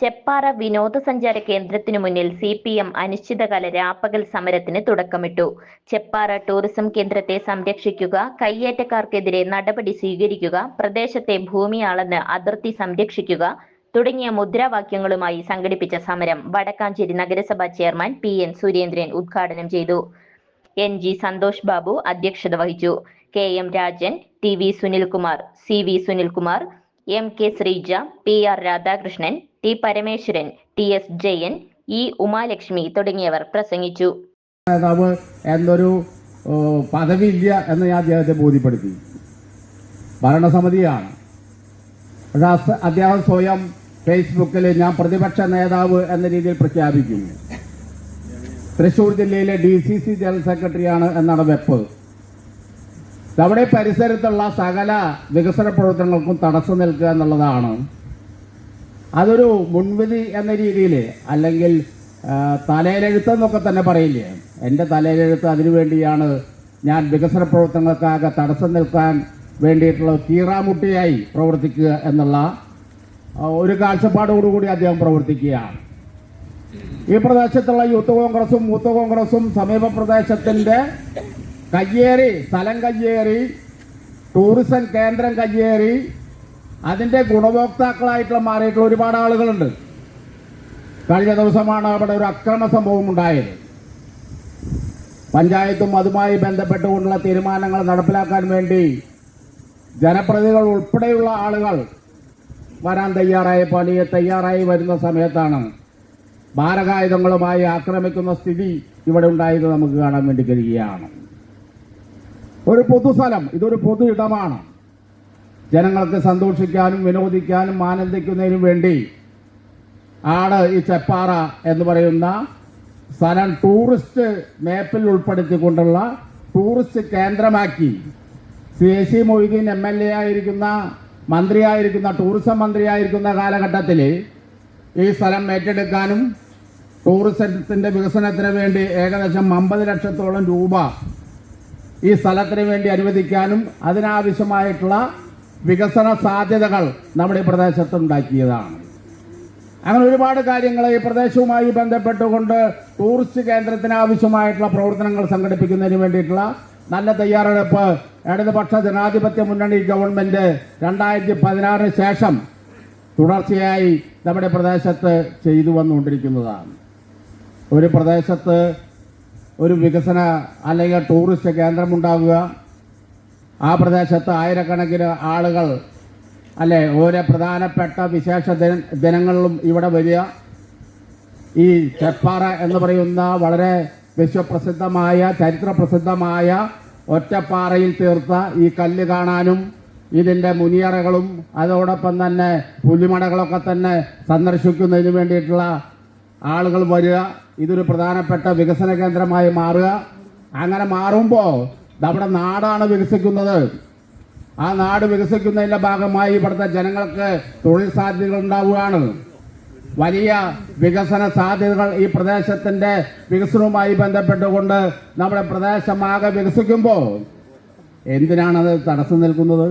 ചെപ്പാറ വിനോദസഞ്ചാര കേന്ദ്രത്തിനു മുന്നിൽ C P M അനിശ്ചിതകാല രാപ്പകൽ സമരത്തിന് തുടക്കമിട്ടു. ചെപ്പാറ ടൂറിസം കേന്ദ്രത്തെ സംരക്ഷിക്കുക കയ്യേറ്റക്കാർക്കെതിരെ നടപടി സ്വീകരിക്കുക പ്രദേശത്തെ ഭൂമി അളന്ന് അതിർത്തി സംരക്ഷിക്കുക തുടങ്ങിയ മുദ്രാവാക്യങ്ങളുമായി സംഘടിപ്പിച്ച സമരം വടക്കാഞ്ചേരി നഗരസഭാ ചെയർമാൻ പി എൻ സുരേന്ദ്രൻ ഉദ്ഘാടനം ചെയ്തു. എൻ ജി സന്തോഷ് ബാബു അധ്യക്ഷത വഹിച്ചു. K M Rajan T V Sunilkumar C V Sunilkumar M K Sreeja P R Radhakrishnan T Parameswaran T S Jayan E Umalakshmi തുടങ്ങിയവർ പ്രസംഗിച്ചു. നേതാവ് എന്നൊരു പദവിയില്ല എന്ന് ഞാൻ അദ്ദേഹത്തെ ബോധ്യപ്പെടുത്തി. ഭരണസമിതിയാണ്. അദ്ദേഹം സ്വയം ഫേസ്ബുക്കിൽ ഞാൻ പ്രതിപക്ഷ നേതാവ് എന്ന രീതിയിൽ പ്രഖ്യാപിക്കുന്നു. തൃശൂർ ജില്ലയിലെ ഡി സി സി ജനറൽ സെക്രട്ടറിയാണ് എന്നാണ് വെപ്പ്. നമ്മുടെ പരിസരത്തുള്ള സകല വികസന പ്രവർത്തനങ്ങൾക്കും തടസ്സം നിൽക്കുക എന്നുള്ളതാണ് അതൊരു മുൻവിധി എന്ന രീതിയിൽ അല്ലെങ്കിൽ തലയിലെഴുത്ത് തലയിലെഴുത്തെന്നൊക്കെ തന്നെ പറയില്ലേ? എന്റെ തലയിലെഴുത്ത് അതിനുവേണ്ടിയാണ് ഞാൻ വികസന പ്രവർത്തനങ്ങൾക്കാകെ തടസ്സം നിൽക്കാൻ വേണ്ടിയിട്ടുള്ള തീറാമുട്ടിയായി പ്രവർത്തിക്കുക എന്നുള്ള ഒരു കാഴ്ചപ്പാടോടുകൂടി അദ്ദേഹം പ്രവർത്തിക്കുകയാണ്. ഈ പ്രദേശത്തുള്ള യൂത്ത് കോൺഗ്രസും മൂത്ത് കോൺഗ്രസും സമീപ പ്രദേശത്തിന്റെ കയ്യേറി സ്ഥലം കയ്യേറി ടൂറിസം കേന്ദ്രം കയ്യേറി അതിന്റെ ഗുണഭോക്താക്കളായിട്ടുള്ള മാറിയിട്ടുള്ള ഒരുപാട് ആളുകളുണ്ട്. കഴിഞ്ഞ ദിവസമാണ് അവിടെ ഒരു അക്രമ സംഭവം ഉണ്ടായത്. പഞ്ചായത്തും അതുമായി ബന്ധപ്പെട്ടുകൊണ്ടുള്ള തീരുമാനങ്ങൾ നടപ്പിലാക്കാൻ വേണ്ടി ജനപ്രതിനിധികൾ ഉൾപ്പെടെയുള്ള ആളുകൾ വരാൻ തയ്യാറായപ്പോൾ ഈ തയ്യാറായി വരുന്ന സമയത്താണ് ഭാരകായുധങ്ങളുമായി ആക്രമിക്കുന്ന സ്ഥിതി ഇവിടെ ഉണ്ടായത് നമുക്ക് കാണാൻ വേണ്ടി കഴിയുകയാണ്. ഒരു പൊതുസ്ഥലം ഇതൊരു പൊതു ഇടമാണ്. ജനങ്ങൾക്ക് സന്തോഷിക്കാനും വിനോദിക്കാനും ആനന്ദിക്കുന്നതിനും വേണ്ടി ആണ് ഈ ചെപ്പാറ എന്ന് പറയുന്ന സ്ഥലം ടൂറിസ്റ്റ് മാപ്പിൽ ഉൾപ്പെടുത്തിക്കൊണ്ടുള്ള ടൂറിസ്റ്റ് കേന്ദ്രമാക്കി C A C Moideen M L A ആയിരിക്കുന്ന മന്ത്രിയായിരിക്കുന്ന ടൂറിസം മന്ത്രിയായിരിക്കുന്ന കാലഘട്ടത്തിൽ ഈ സ്ഥലം ഏറ്റെടുക്കാനും ടൂറിസത്തിന്റെ വികസനത്തിന് വേണ്ടി ഏകദേശം അമ്പത് ലക്ഷത്തോളം രൂപ ഈ സ്ഥലത്തിന് വേണ്ടി അനുവദിക്കാനും അതിനാവശ്യമായിട്ടുള്ള വികസന സാധ്യതകൾ നമ്മുടെ ഈ പ്രദേശത്ത് ഉണ്ടാക്കിയതാണ് അങ്ങനെ ഒരുപാട് കാര്യങ്ങൾ ഈ പ്രദേശവുമായി ബന്ധപ്പെട്ടുകൊണ്ട് ടൂറിസ്റ്റ് കേന്ദ്രത്തിന് ആവശ്യമായിട്ടുള്ള പ്രവർത്തനങ്ങൾ സംഘടിപ്പിക്കുന്നതിന് വേണ്ടിയിട്ടുള്ള നല്ല തയ്യാറെടുപ്പ് ഇടതുപക്ഷ ജനാധിപത്യ മുന്നണി ഗവൺമെന്റ് രണ്ടായിരത്തി പതിനാറിന് ശേഷം തുടർച്ചയായി നമ്മുടെ പ്രദേശത്ത് ചെയ്തു വന്നുകൊണ്ടിരിക്കുന്നതാണ്. ഒരു പ്രദേശത്ത് ഒരു വികസന അല്ലെങ്കിൽ ടൂറിസ്റ്റ് കേന്ദ്രമുണ്ടാകുക ആ പ്രദേശത്ത് ആയിരക്കണക്കിന് ആളുകൾ അല്ലെ ഓരോ പ്രധാനപ്പെട്ട വിശേഷ ദിന ദിനങ്ങളിലും ഇവിടെ വരിക. ഈ ചെപ്പാറ എന്ന് പറയുന്ന വളരെ വിശ്വപ്രസിദ്ധമായ ചരിത്രപ്രസിദ്ധമായ ഒറ്റപ്പാറയിൽ തീർത്ത ഈ കല്ല് കാണാനും ഇതിന്റെ മുനിയറകളും അതോടൊപ്പം തന്നെ പുലിമടകളൊക്കെ തന്നെ സന്ദർശിക്കുന്നതിന് വേണ്ടിയിട്ടുള്ള ആളുകൾ വരിക. ഇതൊരു പ്രധാനപ്പെട്ട വികസന കേന്ദ്രമായി മാറുക. അങ്ങനെ മാറുമ്പോൾ നമ്മുടെ നാടാണ് വികസിക്കുന്നത്. ആ നാട് വികസിക്കുന്നതിന്റെ ഭാഗമായി ഇവിടുത്തെ ജനങ്ങൾക്ക് തൊഴിൽ സാധ്യതകൾ ഉണ്ടാവുകയാണ്. വലിയ വികസന സാധ്യതകൾ ഈ പ്രദേശത്തിന്റെ വികസനവുമായി ബന്ധപ്പെട്ടുകൊണ്ട് നമ്മുടെ പ്രദേശമാകെ വികസിക്കുമ്പോൾ എന്തിനാണത് തടസ്സം നിൽക്കുന്നത്?